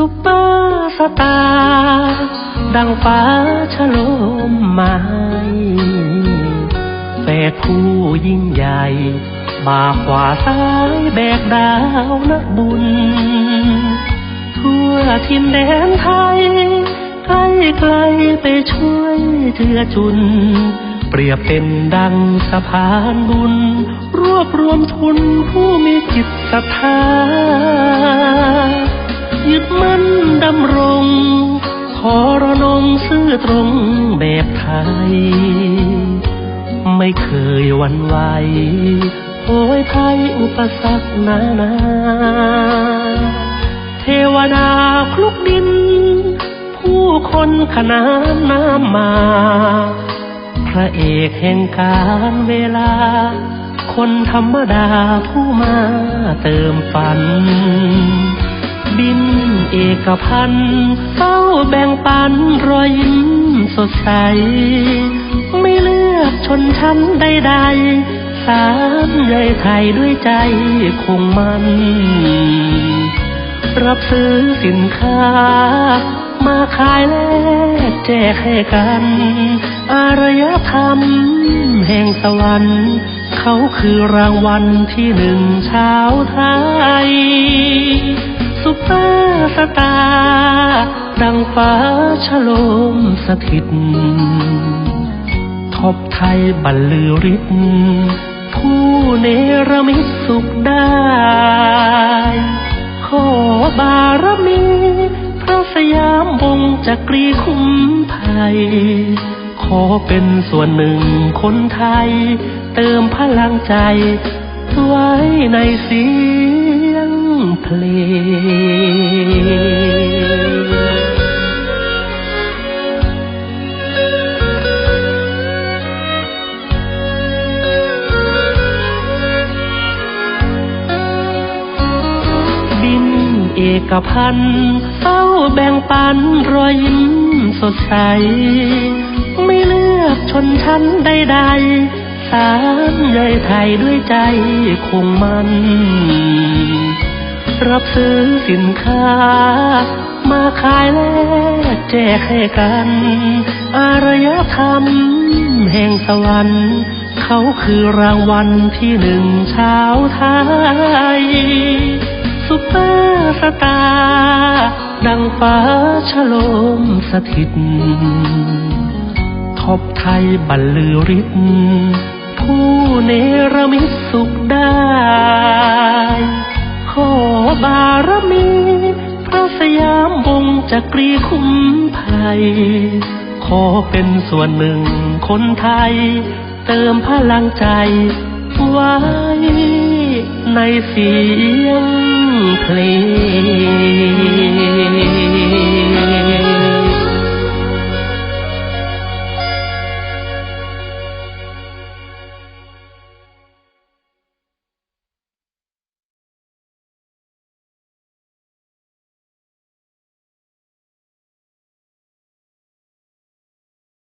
ซุปเปอร์สตาร์ดังฟ้าชะลมไม้แฝดคู่ยิ่งใหญ่มาขวาซ้ายแบกดาวนักบุญ ทั่วทิมแดนไทยใกล้ไกลไปช่วยเจือจุน เปรียบเป็นดังสะพานบุญ รวบรวมทุนผู้มีจิตศรัทธา ซื่อตรงแบบไทย ไม่เคยวันไหวโอยไทยอุปสรรคนานา เทวดาคลุกดิน ผู้คนขนานน้ำมา พระเอกแห่งการเวลา คนธรรมดาผู้มาเติมฝัน อกพันเฝ้าแบ่งปันรอยยิ้มสดใส ไม่เลือกชนชั้นใดๆ สามใยไทยด้วยใจคงมัน รับซื้อสินค้า มาขายแลกแจกให้กัน อารยธรรมแห่งสวรรค์เขาคือรางวัลที่หนึ่งชาวไทย สตาดังฟ้าชโลมสถิต ทบไทยบรรลือฤทธิ์ผู้เนรมิตสุขได้ ขอบารมีพระสยามวงจักรีคุ้มภัย ขอเป็นส่วนหนึ่งคนไทย เติมพลังใจไว้ในสี เพลงบินเอกพันเฝ้าแบ่งปันรอยยิ้มสดใส ไม่เลือกชนชั้นใดๆ สามใยไทยด้วยใจคงมัน รับซื้อสินค้า มาขายแลกแจกให้กัน อารยธรรมแห่งสวรรค์ เขาคือรางวัลที่หนึ่งชาวไทยซุปเปอร์สตาร์ดังฟ้าชโลมสถิตทบไทยบรรลือฤทธิ์ผู้เนรมิตสุขได้ อบารมีพระสยามวงจักรีคุ้มภัย ขอเป็นส่วนหนึ่งคนไทย เติมพลังใจ ไว้ในเสียงเพลง